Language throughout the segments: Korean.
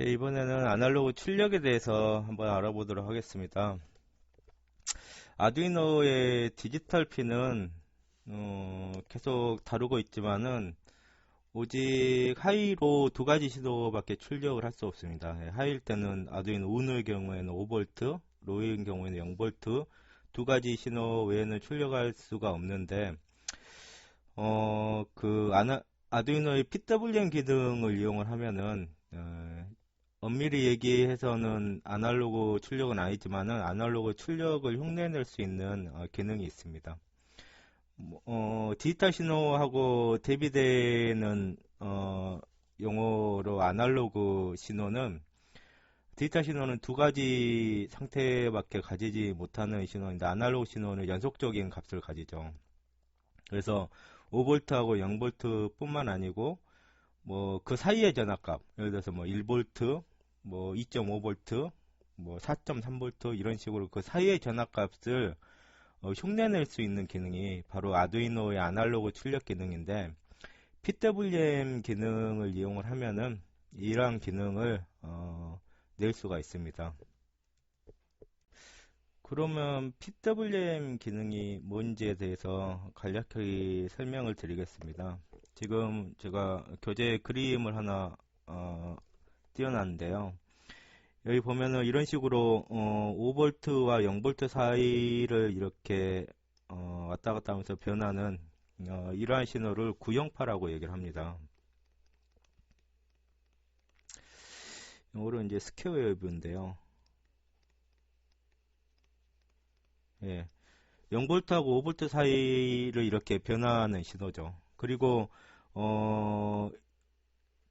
예, 이번에는 아날로그 출력에 대해서 한번 알아보도록 하겠습니다. 아두이노의 디지털 핀은 어, 계속 다루고 있지만은 오직 하이로 두 가지 시도밖에 출력을 할 수 없습니다. 예, 하이일 때는 아두이노 우노의 경우에는 5V, 로이의 경우에는 0V 두 가지 신호 외에는 출력할 수가 없는데 어, 그 아나, 아두이노의 PWM 기능을 이용을 하면은 어, 엄밀히 얘기해서는 아날로그 출력은 아니지만은 아날로그 출력을 흉내낼 수 있는 어, 기능이 있습니다. 뭐, 어, 디지털 신호하고 대비되는 어, 용어로 아날로그 신호는 디지털 신호는 두 가지 상태밖에 가지지 못하는 신호인데 아날로그 신호는 연속적인 값을 가지죠. 그래서 5V하고 0V 뿐만 아니고 뭐 그 사이의 전압값 예를 들어서 뭐 1V 뭐 2.5V 뭐 4.3V 이런 식으로 그 사이의 전압값을 어, 흉내낼 수 있는 기능이 바로 아두이노의 아날로그 출력 기능인데 PWM 기능을 이용을 하면은 이러한 기능을 어, 낼 수가 있습니다. 그러면 PWM 기능이 뭔지에 대해서 간략하게 설명을 드리겠습니다. 지금 제가 교재 그림을 하나 어, 띄어놨는데요. 여기 보면은 이런 식으로 어, 5V와 0V 사이를 이렇게 어, 왔다 갔다 하면서 변하는 어, 이러한 신호를 구형파라고 얘기를 합니다. 영어로 이제 스퀘어 웨이브인데요. 예. 0V하고 5V 사이를 이렇게 변화하는 신호죠. 그리고 어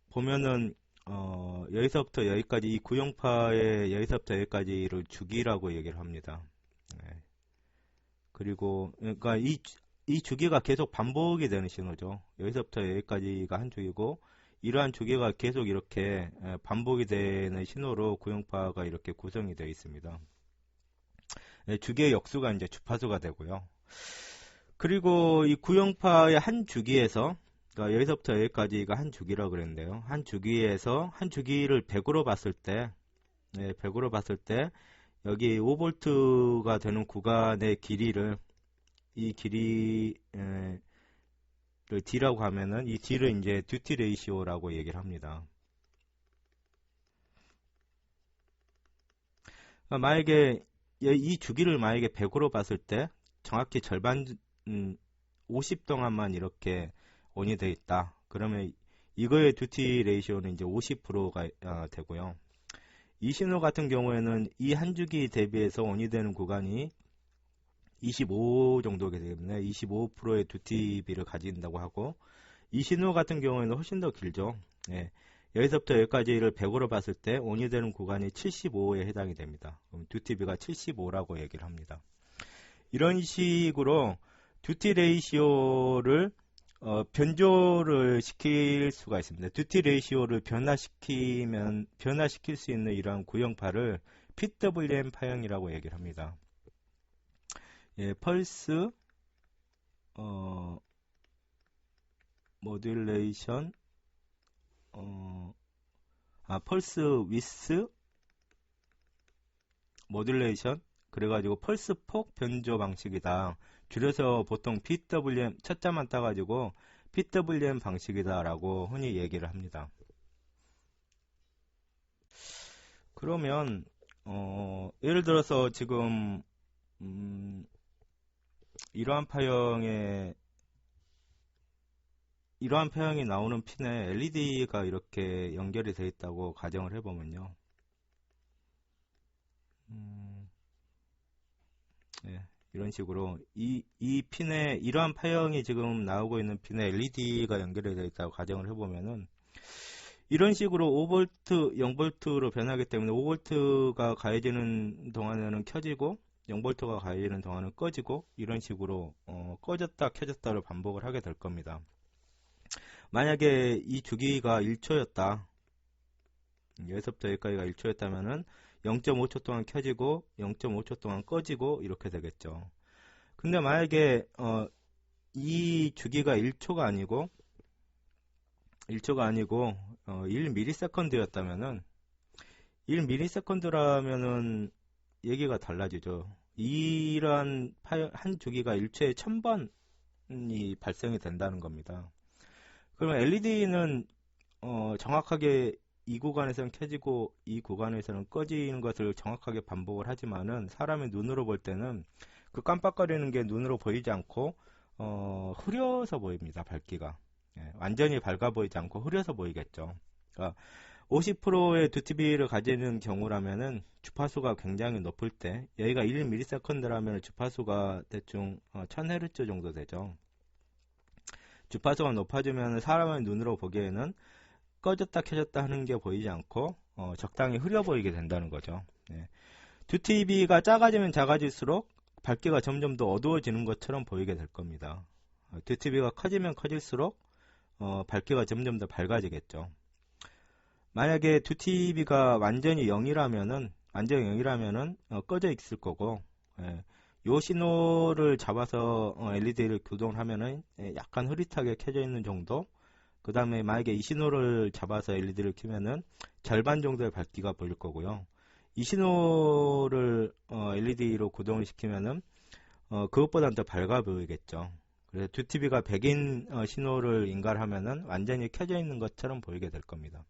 보면은 어 여기서부터 여기까지 이 구형파의 여기서부터 여기까지를 주기라고 얘기를 합니다. 예. 그리고 그러니까 이, 이 주기가 계속 반복이 되는 신호죠. 여기서부터 여기까지가 한 주기고 이러한 주기가 계속 이렇게 예, 반복이 되는 신호로 구형파가 이렇게 구성이 되어 있습니다. 예, 주기의 역수가 이제 주파수가 되고요. 그리고 이 구형파의 한 주기에서 그러니까 여기서부터 여기까지가 한 주기라고 그랬는데요. 한 주기에서 한 주기를 100으로 봤을 때 네, 100으로 봤을 때 여기 5볼트가 되는 구간의 길이를 이 길이를 D라고 하면은 이 D를 이제 듀티 레이시오라고 얘기를 합니다. 그러니까 만약에 이 주기를 만약에 100으로 봤을 때 정확히 절반 음, 50 동안만 이렇게 온이 되어 있다. 그러면 이거의 듀티 레이시오는 이제 50%가 어, 되고요. 이 신호 같은 경우에는 이 한 주기 대비해서 온이 되는 구간이 25 정도게 되겠네. 25%의 듀티비를 가진다고 하고 이 신호 같은 경우에는 훨씬 더 길죠. 예. 여기서부터 여기까지를 100으로 봤을 때 온이 되는 구간이 75에 해당이 됩니다. 그럼 듀티비가 75라고 얘기를 합니다. 이런 식으로 듀티 레이시오를 어, 변조를 시킬 수가 있습니다. 듀티 레이시오를 변화시키면 변화시킬 수 있는 이러한 구형파를 PWM 파형이라고 얘기를 합니다. 예, 펄스 어, 모듈레이션 어, 아, 펄스 위스 모듈레이션 그래가지고 펄스 폭 변조 방식이다. 줄여서 보통 PWM 첫자만 따가지고 PWM 방식이다라고 흔히 얘기를 합니다. 그러면 어, 예를 들어서 지금 음, 이러한 파형에 이러한 파형이 나오는 핀에 LED가 이렇게 연결이 되어 있다고 가정을 해보면요. 음, 네, 이런 식으로 이, 이 핀에 이러한 파형이 지금 나오고 있는 핀에 LED가 연결이 되어 있다고 가정을 해보면은 이런 식으로 5V, 0V로 변하기 때문에 5V가 가해지는 동안에는 켜지고 0V가 가해지는 동안은 꺼지고 이런 식으로 어, 꺼졌다 켜졌다를 반복을 하게 될 겁니다. 만약에 이 주기가 1초였다. 여기서부터 여기까지가 1초였다면은 0.5초 동안 켜지고 0.5초 동안 꺼지고 이렇게 되겠죠. 근데 만약에 어, 이 주기가 1초가 아니고 1초가 아니고 어, 1ms였다면은 1ms라면은 얘기가 달라지죠. 이러한 한 주기가 일초에 1000번이 발생이 된다는 겁니다. 그러면 LED는 어, 정확하게 이 구간에서는 켜지고 이 구간에서는 꺼지는 것을 정확하게 반복을 하지만은 사람의 눈으로 볼 때는 그 깜빡거리는 게 눈으로 보이지 않고 어, 흐려서 보입니다. 밝기가 예, 완전히 밝아 보이지 않고 흐려서 보이겠죠. 그러니까 50%의 두티비를 가지는 경우라면은 주파수가 굉장히 높을 때 여기가 1ms라면 주파수가 대충 1000Hz 어, 정도 되죠. 주파수가 높아지면 사람의 눈으로 보기에는 꺼졌다 켜졌다 하는 게 보이지 않고 어, 적당히 흐려 보이게 된다는 거죠. 네. 두TV가 작아지면 작아질수록 밝기가 점점 더 어두워지는 것처럼 보이게 될 겁니다. 어, 두TV가 커지면 커질수록 어, 밝기가 점점 더 밝아지겠죠. 만약에 두TV가 완전히 0이라면은 완전히 0이라면은 어, 꺼져 있을 거고 예, 요 신호를 잡아서 어, LED를 구동을 하면은 예, 약간 흐릿하게 켜져 있는 정도 그 다음에 만약에 이 신호를 잡아서 LED를 켜면은 절반 정도의 밝기가 보일 거고요. 이 신호를 어, LED로 구동을 시키면은 어, 그것보다는 더 밝아 보이겠죠. 그래서 두 TV가 백인 어, 신호를 인가하면은 완전히 켜져 있는 것처럼 보이게 될 겁니다.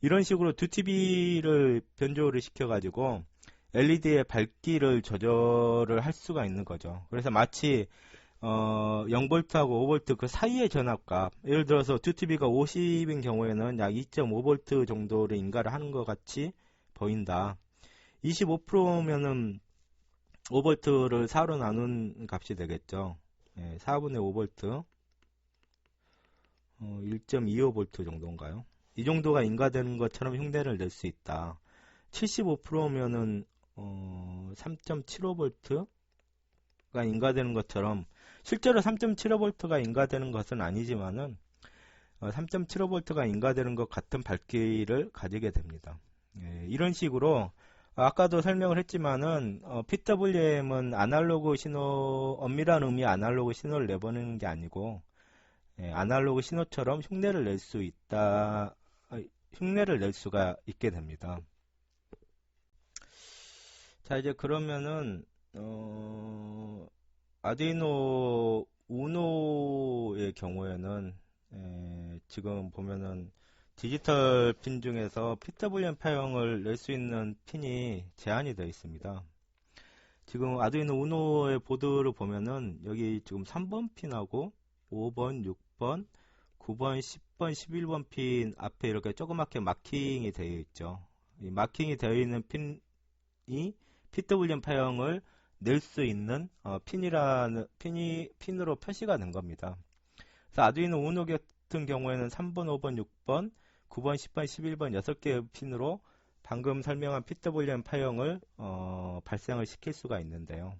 이런 식으로 두 TV를 변조를 시켜가지고 LED의 밝기를 조절을 할 수가 있는 거죠. 그래서 마치 어, 0V하고 5V 그 사이의 전압값 예를 들어서 2TV가 50인 경우에는 약 2.5V 정도를 인가를 하는 것 같이 보인다. 25%면은 5V를 4로 나눈 값이 되겠죠. 예, 4분의 5V 어, 1.25V 정도인가요? 이 정도가 인가되는 것처럼 흉내를 낼 수 있다. 75%면은 어, 3.75V 가 인가되는 것처럼 실제로 3.75V가 인가되는 것은 아니지만은 어, 3.75V가 인가되는 것 같은 밝기를 가지게 됩니다. 예, 이런 식으로 아까도 설명을 했지만은 어, PWM은 아날로그 신호 엄밀한 의미 아날로그 신호를 내보내는 게 아니고 예, 아날로그 신호처럼 흉내를 낼 수 있다 아, 흉내를 낼 수가 있게 됩니다. 자 이제 그러면은 어, 아두이노 우노의 경우에는 에, 지금 보면은 디지털 핀 중에서 PWM 파형을 낼 수 있는 핀이 제한이 되어 있습니다. 지금 아두이노 우노의 보드를 보면은 여기 지금 3번 핀하고 5번, 6번, 9번, 10번, 11번 핀 앞에 이렇게 조그맣게 마킹이 되어 있죠. 이 마킹이 되어 있는 핀이 PWM 파형을 낼 수 있는 어, 핀이라는 핀이 핀으로 표시가 된 겁니다. 그래서 아두이노 우노 같은 경우에는 3번, 5번, 6번, 9번, 10번, 11번 6개의 핀으로 방금 설명한 PWM 파형을 어, 발생을 시킬 수가 있는데요.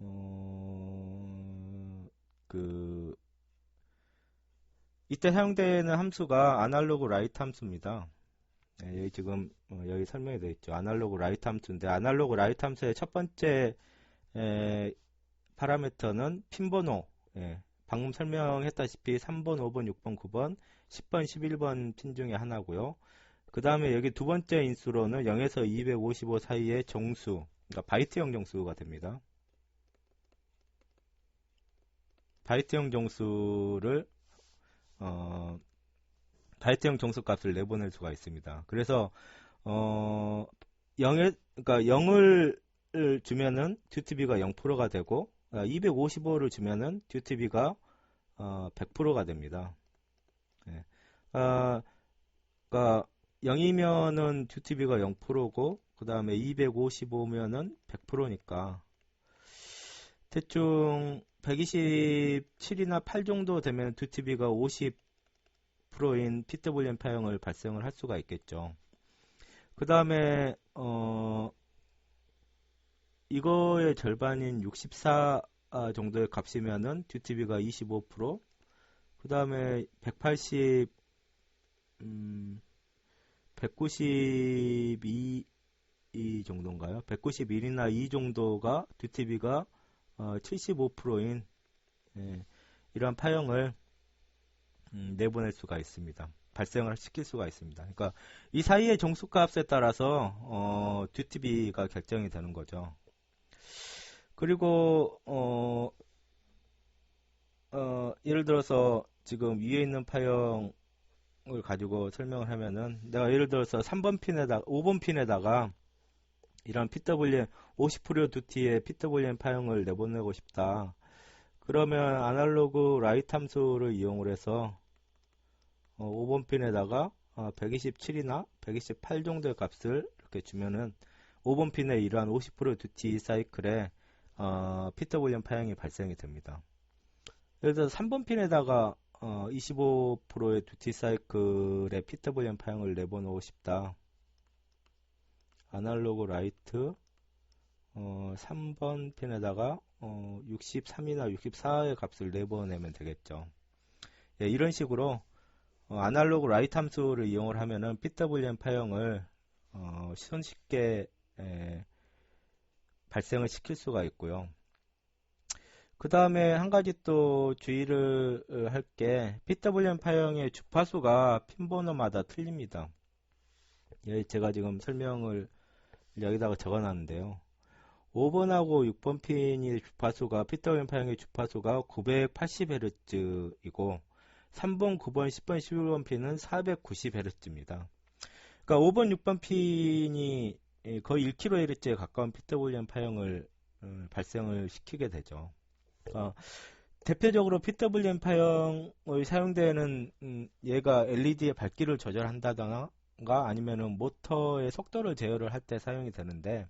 어, 그 이때 사용되는 함수가 아날로그 라이트 함수입니다. 네, 여기 지금 어, 여기 설명이 되어 있죠. 아날로그 라이트 함수인데 아날로그 라이트 함수의 첫 번째 에, 파라미터는 핀 번호. 예, 방금 설명했다시피 3번, 5번, 6번, 9번, 10번, 11번 핀 중에 하나고요. 그 다음에 여기 두 번째 인수로는 0에서 255 사이의 정수, 그러니까 바이트형 정수가 됩니다. 바이트형 정수를 어, 바이트형 정수값을 내보낼 수가 있습니다. 그래서 어 0에 그러니까 0을 주면은 듀티비가 0%가 되고 255를 어, 주면은 듀티비가 어, 100%가 됩니다. 네. 아, 그러니까 0이면은 듀티비가 0%고 그 다음에 255면은 100%니까 대충 127이나 8 정도 되면 듀티비가 50 프로인 PWM 파형을 발생을 할 수가 있겠죠. 그 다음에 어 이거의 절반인 64 정도의 값이면은 듀티비가 25%, 그 다음에 180, 음, 192 정도인가요? 191이나 2 정도가 듀티비가 어, 75%인 예, 이러한 파형을 음, 내보낼 수가 있습니다. 발생을 시킬 수가 있습니다. 그러니까 이 사이의 정수값에 따라서 어, 듀티비가 결정이 되는 거죠. 그리고 어, 어, 예를 들어서 지금 위에 있는 파형을 가지고 설명을 하면은 내가 예를 들어서 3번 핀에다 5번 핀에다가 이런 PWM 50% 듀티의 PWM 파형을 내보내고 싶다. 그러면 아날로그 라이트 함수를 이용을 해서 어, 5번 핀에다가 어, 127이나 128 정도의 값을 이렇게 주면은 5번 핀에 이러한 50% 듀티 사이클에 어, PWM 파형이 발생이 됩니다. 예를 들어서 3번 핀에다가 어, 25%의 듀티 사이클의 PWM 파형을 내보내고 싶다. 아날로그 라이트 어, 3번 핀에다가 어, 63이나 64의 값을 내보내면 되겠죠. 예, 이런 식으로 어, 아날로그 라이트 함수를 이용을 하면은 PWM 파형을 어, 손쉽게 에, 발생을 시킬 수가 있고요. 그 다음에 한 가지 또 주의를 어, 할게 PWM 파형의 주파수가 핀 번호마다 틀립니다. 예, 제가 지금 설명을 여기다가 적어놨는데요. 5번하고 6번 핀의 주파수가 PWM 파형의 주파수가 980Hz이고 3번, 9번, 10번, 11번 핀은 490Hz입니다. 그러니까 5번, 6번 핀이 거의 1kHz에 가까운 PWM 파형을 어, 발생을 시키게 되죠. 그러니까 대표적으로 PWM 파형의 사용되는 음, 얘가 LED의 밝기를 조절한다거나 아니면은 모터의 속도를 제어를 할 때 사용이 되는데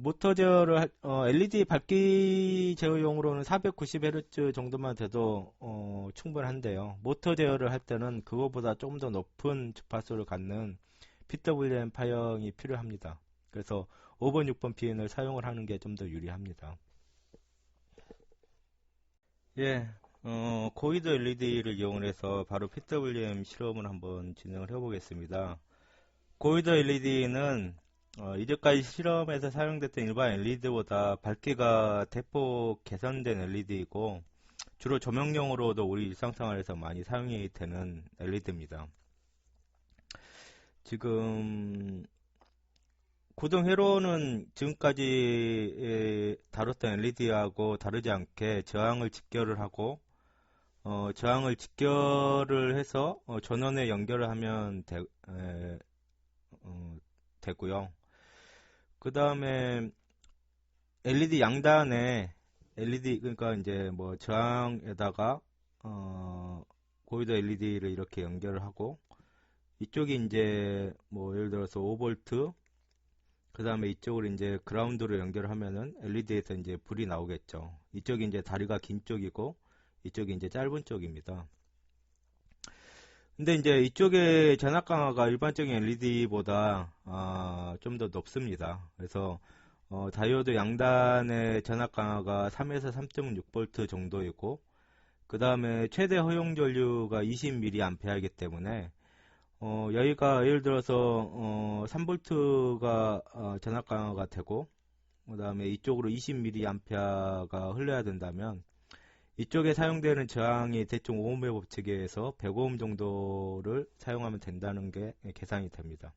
모터 제어를 어, LED 밝기 제어용으로는 490Hz 정도만 돼도 어, 충분한데요. 모터 제어를 할 때는 그거보다 조금 더 높은 주파수를 갖는 PWM 파형이 필요합니다. 그래서 5번, 6번 핀을 사용을 하는 게 좀 더 유리합니다. 예, 어, 고이드 LED를 이용해서 바로 PWM 실험을 한번 진행을 해보겠습니다. 고이드 LED는 어, 이제까지 실험에서 사용됐던 일반 LED보다 밝기가 대폭 개선된 LED이고 주로 조명용으로도 우리 일상생활에서 많이 사용이 되는 LED입니다. 지금 고등 회로는 지금까지 다뤘던 LED하고 다르지 않게 저항을 직결을 하고 어, 저항을 직결을 해서 어, 전원에 연결을 하면 되, 에, 어, 되고요. 그 다음에 LED 양단에 LED 그러니까 이제 뭐 저항에다가 어, 고위도 LED를 이렇게 연결을 하고 이쪽이 이제 뭐 예를 들어서 5V 그 다음에 이쪽으로 이제 그라운드로 연결을 하면은 LED에서 이제 불이 나오겠죠. 이쪽이 이제 다리가 긴 쪽이고 이쪽이 이제 짧은 쪽입니다. 근데 이제 이쪽에 전압 강화가 일반적인 LED보다 어, 좀더 높습니다. 그래서 어, 다이오드 양단의 전압 강화가 3에서 3.6V 정도이고 그 다음에 최대 허용 전류가 20mA이기 때문에 어, 여기가 예를 들어서 어, 3V가 어, 전압 강화가 되고 그 다음에 이쪽으로 20mA가 흘러야 된다면 이쪽에 사용되는 저항이 대충 5옴의 법칙에 의해서 105옴 정도를 사용하면 된다는 게 계산이 됩니다.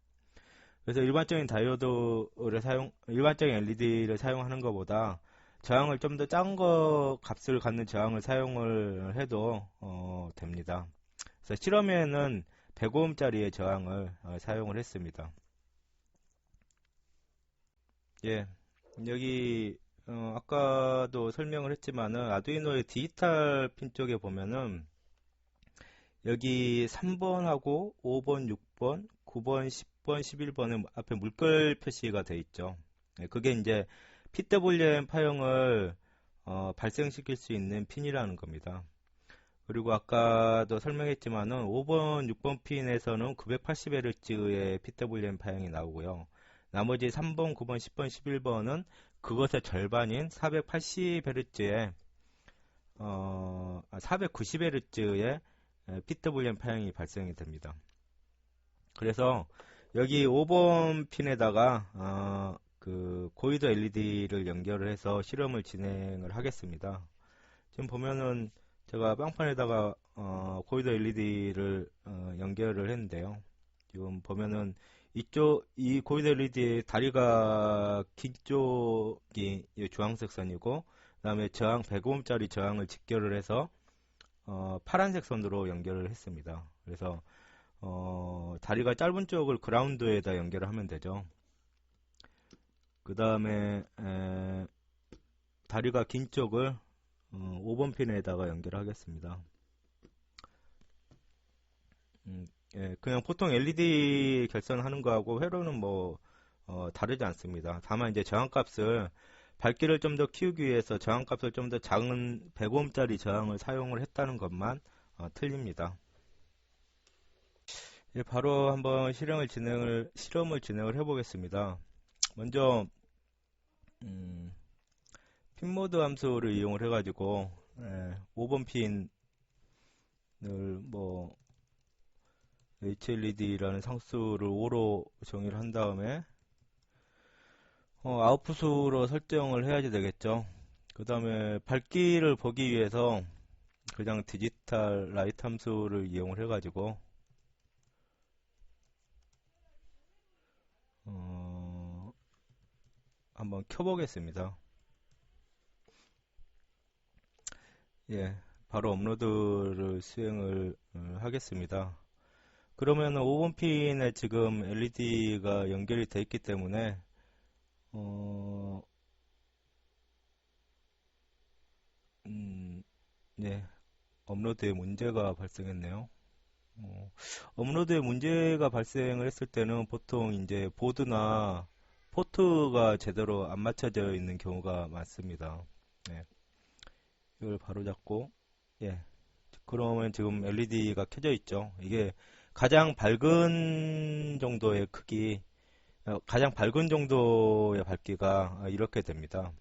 그래서 일반적인 다이오드를 사용, 일반적인 LED를 사용하는 것보다 저항을 좀 더 작은 거 값을 갖는 저항을 사용을 해도 어, 됩니다. 그래서 실험에는 105옴짜리의 저항을 어, 사용을 했습니다. 예, 여기 어, 아까도 설명을 했지만은 아두이노의 디지털 핀 쪽에 보면은 여기 3번하고 5번, 6번, 9번, 10번, 11번은 앞에 물결 표시가 되어 있죠. 네, 그게 이제 PWM 파형을 어, 발생시킬 수 있는 핀이라는 겁니다. 그리고 아까도 설명했지만은 5번, 6번 핀에서는 980Hz의 PWM 파형이 나오고요. 나머지 3번, 9번, 10번, 11번은 그것의 절반인 480Hz의 어, 490Hz의 PWM 파형이 발생이 됩니다. 그래서 여기 5번 핀에다가 어, 그 고이드 LED를 연결을 해서 실험을 진행을 하겠습니다. 지금 보면은 제가 빵판에다가 어, 고이드 LED를 어, 연결을 했는데요. 지금 보면은 이쪽 이 LED 다리가 긴 쪽이 이 주황색 선이고 그다음에 저항 100ohm짜리 저항을 직결을 해서 어, 파란색 선으로 연결을 했습니다. 그래서 어, 다리가 짧은 쪽을 그라운드에다 연결을 하면 되죠. 그 다음에 다리가 긴 쪽을 어, 5번 핀에다가 연결하겠습니다. 음, 예, 그냥 보통 LED 결선하는 거하고 회로는 뭐 어, 다르지 않습니다. 다만 이제 저항값을 밝기를 좀 더 키우기 위해서 저항값을 좀 더 작은 100ohm짜리 저항을 사용을 했다는 것만 어, 틀립니다. 예, 바로 한번 실험을 진행을 실험을 진행을 해보겠습니다. 먼저 음, 핀모드 함수를 이용을 해가지고 예, 5번 핀을 뭐 HLED라는 상수를 5로 정의를 한 다음에 어, 아웃풋으로 설정을 해야지 되겠죠. 그 다음에 밝기를 보기 위해서 그냥 디지털 라이트 함수를 이용을 해가지고 어, 한번 켜보겠습니다. 예, 바로 업로드를 수행을 어, 하겠습니다. 그러면 5번 핀에 지금 LED가 연결이 되어 있기 때문에 어, 음, 네, 업로드에 문제가 발생했네요. 어, 업로드에 문제가 발생을 했을 때는 보통 이제 보드나 포트가 제대로 안 맞춰져 있는 경우가 많습니다. 네. 이걸 바로 잡고, 예. 그러면 지금 LED가 켜져 있죠. 이게 가장 밝은 정도의 크기, 어, 가장 밝은 정도의 밝기가 이렇게 됩니다.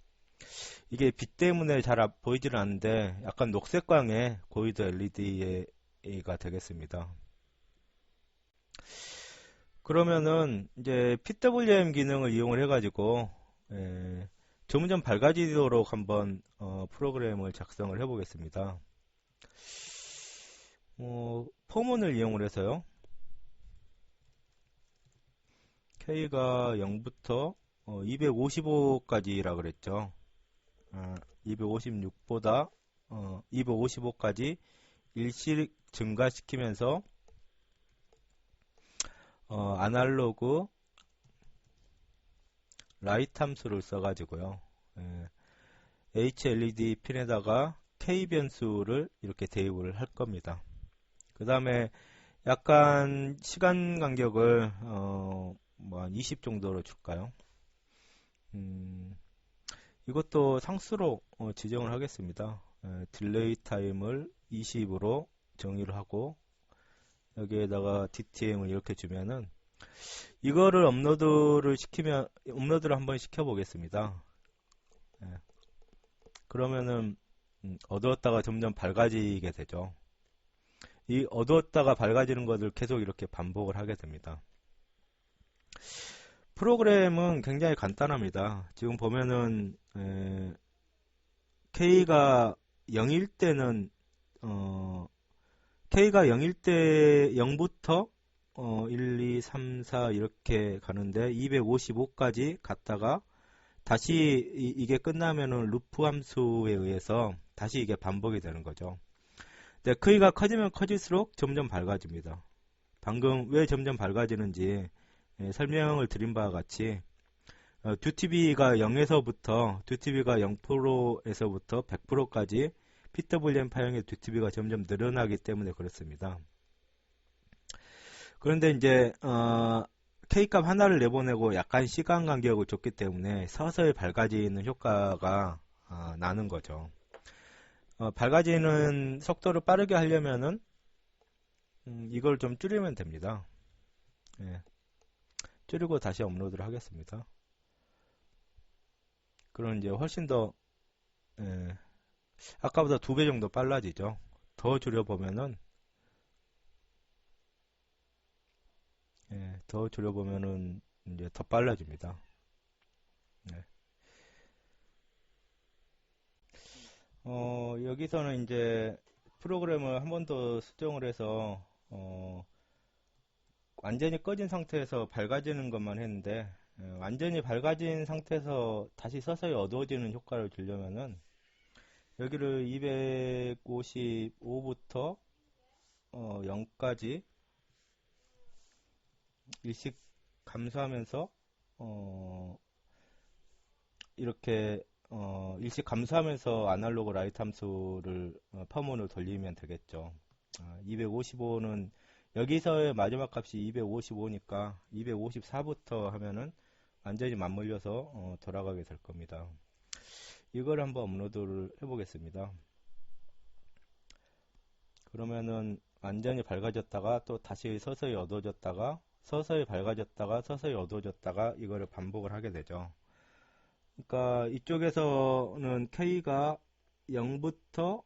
이게 빛 때문에 잘 보이지는 않는데 약간 녹색광의 고이드 LED가 되겠습니다. 그러면은 이제 PWM 기능을 이용을 해가지고 예, 점점 밝아지도록 한번 어, 프로그램을 작성을 해보겠습니다. 어, 포문을 이용을 해서요. K가 0부터 어, 255까지라 그랬죠. 아, 256보다 어, 255까지 일씩 증가시키면서 어, 아날로그 라이트 함수를 써가지고요. 예, HLED 핀에다가 K 변수를 이렇게 대입을 할 겁니다. 그 다음에 약간 시간 간격을 어, 뭐 한 20 정도로 줄까요? 음, 이것도 상수로 어, 지정을 하겠습니다. 에, 딜레이 타임을 20으로 정의를 하고 여기에다가 DTM을 이렇게 주면은 이거를 업로드를 시키면 업로드를 한번 시켜 보겠습니다. 예. 그러면은 음, 어두웠다가 점점 밝아지게 되죠. 이 어두웠다가 밝아지는 것을 계속 이렇게 반복을 하게 됩니다. 프로그램은 굉장히 간단합니다. 지금 보면은 에, K가 0일 때는 어, K가 0일 때 0부터 어, 1, 2, 3, 4 이렇게 가는데 255까지 갔다가 다시 이, 게 끝나면은 루프 함수에 의해서 다시 이게 반복이 되는 거죠. 근데 K가 커지면 커질수록 점점 밝아집니다. 방금 왜 점점 밝아지는지 예, 설명을 드린 바와 같이 어, 듀티비가 0에서부터 듀티비가 0%에서부터 100%까지 PWM 파형의 듀티비가 점점 늘어나기 때문에 그렇습니다. 그런데 이제 어, K값 하나를 내보내고 약간 시간 간격을 줬기 때문에 서서히 밝아지는 효과가 어, 나는 거죠. 어, 밝아지는 속도를 빠르게 하려면은 음, 이걸 좀 줄이면 됩니다. 예. 줄이고 다시 업로드를 하겠습니다. 그럼 이제 훨씬 더 예, 아까보다 두 배 정도 빨라지죠. 더 줄여보면은 예, 더 줄여보면은 이제 더 빨라집니다. 네. 어, 여기서는 이제 프로그램을 한 번 더 수정을 해서 어, 완전히 꺼진 상태에서 밝아지는 것만 했는데 어, 완전히 밝아진 상태에서 다시 서서히 어두워지는 효과를 주려면은 여기를 255부터 어, 0까지 일씩 감소하면서 어, 이렇게 어, 일씩 감소하면서 아날로그 라이트 함수를 어, 펌온을 돌리면 되겠죠. 아, 255는 여기서의 마지막 값이 255니까 254부터 하면은 완전히 맞물려서 어, 돌아가게 될 겁니다. 이걸 한번 업로드를 해보겠습니다. 그러면은 완전히 밝아졌다가 또 다시 서서히 어두워졌다가 서서히 밝아졌다가 서서히 어두워졌다가 이거를 반복을 하게 되죠. 그러니까 이쪽에서는 K가 0부터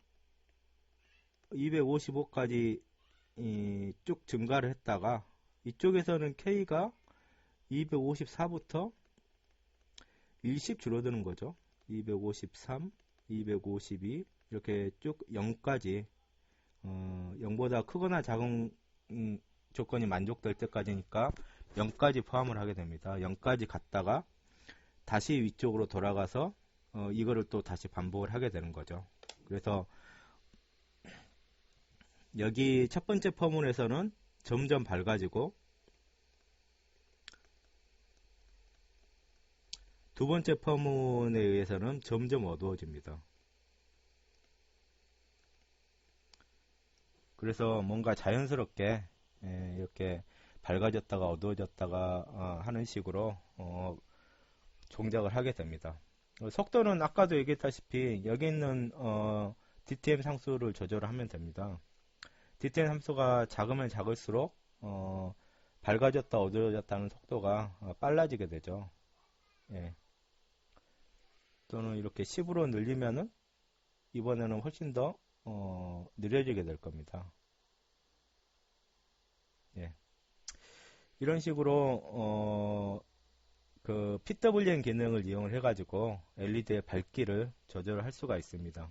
255까지 쭉 증가를 했다가 이쪽에서는 K가 254부터 일씩 줄어드는 거죠. 253, 252 이렇게 쭉 0까지 어, 0보다 크거나 작은 음, 조건이 만족될 때까지니까 0까지 포함을 하게 됩니다. 0까지 갔다가 다시 위쪽으로 돌아가서 어, 이거를 또 다시 반복을 하게 되는 거죠. 그래서 여기 첫 번째 포문에서는 점점 밝아지고 두 번째 포문에 의해서는 점점 어두워집니다. 그래서 뭔가 자연스럽게 예, 이렇게 밝아졌다가 어두워졌다가 어, 하는 식으로 어, 동작을 하게 됩니다. 어, 속도는 아까도 얘기했다시피 여기 있는 어, DTM 상수를 조절을 하면 됩니다. DTM 함수가 작으면 작을수록 어, 밝아졌다 어두워졌다는 속도가 어, 빨라지게 되죠. 예. 또는 이렇게 10으로 늘리면은 이번에는 훨씬 더 어, 느려지게 될 겁니다. 예. 이런 식으로 어, 그 PWM 기능을 이용을 해가지고 LED의 밝기를 조절할 수가 있습니다.